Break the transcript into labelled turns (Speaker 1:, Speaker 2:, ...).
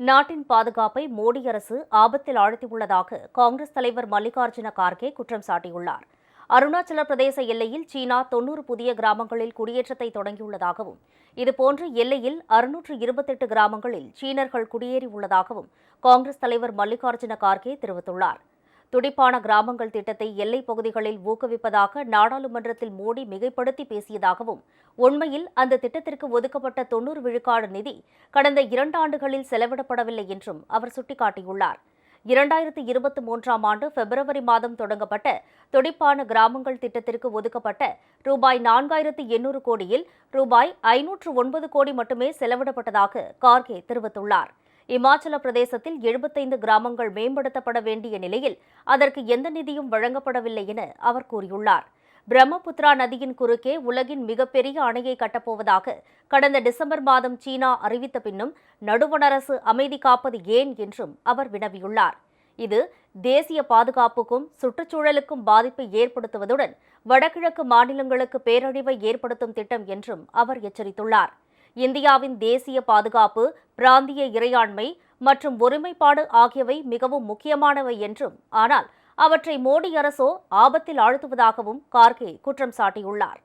Speaker 1: நாட்டின் பாதுகாப்பை மோடி அரசு ஆபத்தில் ஆழ்த்தியுள்ளதாக காங்கிரஸ் தலைவர் மல்லிகார்ஜுன கார்கே குற்றம் சாட்டியுள்ளார். அருணாச்சல பிரதேச எல்லையில் சீனா தொன்னூறு புதிய கிராமங்களில் குடியேற்றத்தை தொடங்கியுள்ளதாகவும் இதுபோன்று எல்லையில் அறுநூற்று இருபத்தெட்டு கிராமங்களில் சீனர்கள் குடியேறியுள்ளதாகவும் காங்கிரஸ் தலைவர் மல்லிகார்ஜுன கார்கே தெரிவித்துள்ளார். துடிப்பான கிராமங்கள் திட்டத்தை எல்லைப் பகுதிகளில் ஊக்குவிப்பதாக நாடாளுமன்றத்தில் மோடி மிகைப்படுத்தி பேசியதாகவும் உண்மையில் அந்த திட்டத்திற்கு ஒதுக்கப்பட்ட தொன்னூறு விழுக்காடு நிதி கடந்த இரண்டு ஆண்டுகளில் செலவிடப்படவில்லை என்றும் அவர் சுட்டிக்காட்டியுள்ளார். இரண்டாயிரத்து இருபத்தி மூன்றாம் ஆண்டு பிப்ரவரி மாதம் தொடங்கப்பட்ட துடிப்பான கிராமங்கள் திட்டத்திற்கு ஒதுக்கப்பட்ட ரூபாய் நான்காயிரத்து எண்ணூறு கோடியில் ரூபாய் ஐநூற்று ஒன்பது கோடி மட்டுமே செலவிடப்பட்டதாக கார்கே தெரிவித்துள்ளார். இமாச்சல பிரதேசத்தில் எழுபத்தைந்து கிராமங்கள் மேம்படுத்தப்பட வேண்டிய நிலையில் அதற்கு எந்த நிதியும் வழங்கப்படவில்லை என அவர் கூறியுள்ளார். பிரம்மபுத்திரா நதியின் குறுக்கே உலகின் மிகப்பெரிய அணையை கட்டப்போவதாக கடந்த டிசம்பர் மாதம் சீனா அறிவித்த பின்னும் நடுவணரசு அமைதி காப்பது ஏன் என்றும் அவர் வினவியுள்ளார். இது தேசிய பாதுகாப்புக்கும் சுற்றுச்சூழலுக்கும் பாதிப்பை ஏற்படுத்துவதுடன் வடகிழக்கு மாநிலங்களுக்கு பேரழிவை ஏற்படுத்தும் திட்டம் என்றும் அவர் எச்சரித்துள்ளார். இந்தியாவின் தேசிய பாதுகாப்பு பிராந்திய இறையாண்மை மற்றும் ஒருமைப்பாடு ஆகியவை மிகவும் முக்கியமானவை என்றும் ஆனால் அவற்றை மோடி அரசோ ஆபத்தில் ஆழ்த்துவதாகவும் கார்கே குற்றம் சாட்டியுள்ளார்.